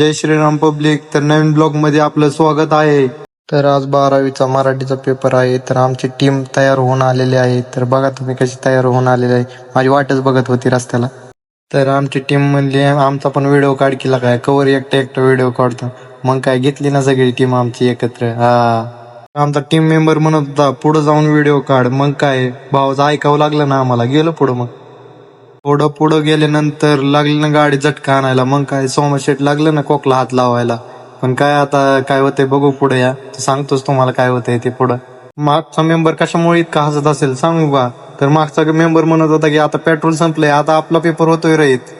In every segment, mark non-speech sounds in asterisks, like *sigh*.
जय Shriram public. तर नवीन ब्लॉगमध्ये आपलं स्वागत आहे. तर आज बारावीचा मराठीचा पेपर आहे. तर आमची टीम तयार होऊन आलेली आहे. तर बघा तुम्ही कशी तयार होऊन आलेली आहे. माझी वाटच बघत होती रस्त्याला. तर आमची टीम म्हणली आमचा पण व्हिडिओ काढ केला काय कवर एकटा एकटा व्हिडिओ काढतो. मग काय घेतली ना सगळी टीम आमची एकत्र? हा. आमचा टीम मेंबर म्हणत होता पुढे जाऊन व्हिडिओ काढ. मग काय? भावाचं ऐकावं लागलं ना आम्हाला. गेलो पुढं मग. थोडं पुढं गेल्यानंतर लागली ना गाडी झटका आणायला मग काय सोमाशेट लागलं ना कोकला हात लावायला. पण काय आता काय होतंय बघू पुढे या. सांगतोच तुम्हाला काय होतंय ते पुढं. मागचा मेंबर कशामुळे इतका हसत असेल सांगू का? तर मागचा मेंबर म्हणत होता की आता पेट्रोल संपलंय आता आपला पेपर होतोय रहित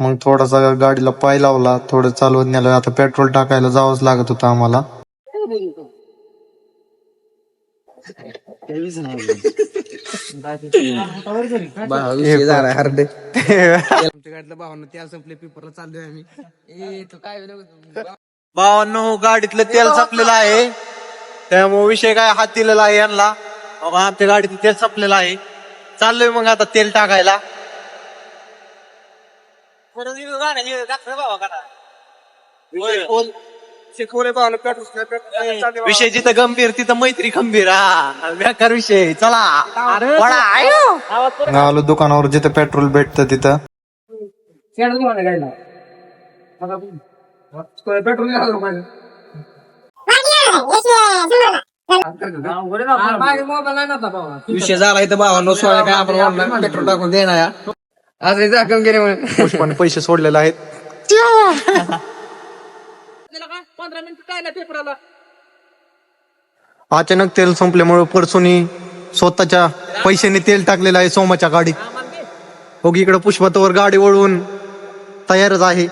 मग थोडासा गाडीला पाय लावला थोडं चालवत नेलं. आता पेट्रोल टाकायला जावंच लागत होतं आम्हाला. त्या संपले पेपरला चाललोय आम्ही ए तू काय भावांनो गाडीतलं तेल संपलेलं आहे. त्यामुळे विषय काय हात दिलेला आहे यांना. बाबा आमच्या गाडीत तेल संपलेलं आहे. चाललोय मग आता तेल टाकायला. विषय जिथं गंभीर तिथं मैत्री खंबीर हा. बेकार विषय चला. आयो. आलो दुकानावर जिथं पेट्रोल भेटतं तिथं. पेट्रोल विषय झाला इथं भावानं सोळा काय आपण पेट्रोल टाकून देणार. या आज दाखवून गेले म्हणून. पुष्पाने पैसे सोडलेले आहेत. *laughs* अचानक तेल संपल्यामुळे परसोनी स्वतःच्या पैशाने तेल टाकलेलं आहे सोमाच्या गाडीत. इकडे पुष्पातावर गाडी वळवून तयारच आहे.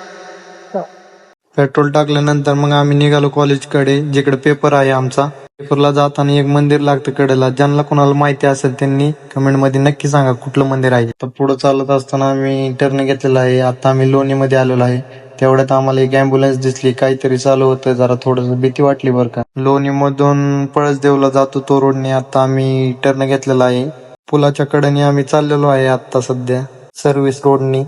पेट्रोल टाकल्यानंतर मग आम्ही निघालो कॉलेजकडे जिकडे पेपर आहे आमचा. पेपरला जाताना एक मंदिर लागतं कडेला. ज्यांना कोणाला माहिती असेल त्यांनी कमेंटमध्ये नक्की सांगा कुठलं मंदिर आहे. तर पुढे चालत असताना आम्ही टर्न घेतलेला आहे. आता आम्ही लोणी मध्ये आलेलो आहे. तेवढ्यात आम्हाला एक अँब्युलन्स दिसली. काहीतरी चालू होतं. जरा थोडस भीती वाटली बरं का. लोणी मधून पळसदेवला जातो तो रोडने. आता आम्ही टर्न घेतलेला आहे. पुलाच्या कडेने आम्ही चाललेलो आहे आता सध्या. सर्व्हिस रोडनी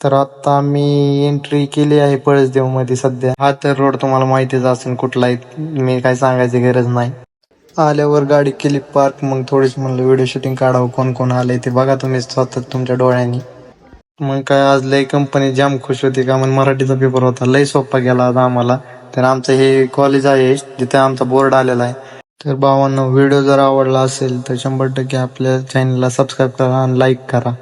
तर आता आम्ही एंट्री केली आहे पळसदेवमध्ये सध्या. हा तर रोड तुम्हाला माहितीच असेल कुठला मी काय सांगायची गरज नाही. आल्यावर गाडी केली पार्क मग थोडीच म्हणलं व्हिडिओ शूटिंग काढावं. कोण कोण आलंय ते बघा तुम्ही स्वतः तुमच्या डोळ्यांनी. मग काय आज लय कंपनी जाम खुश होती का? मग मराठीचा पेपर होता. लय सोपा गेला आज आम्हाला. तर आमचं हे कॉलेज आहे जिथे आमचा बोर्ड आलेला आहे. तर भावांना व्हिडिओ जर आवडला असेल तर शंभर टक्के आपल्या चॅनलला सबस्क्राईब करा आणि लाईक करा.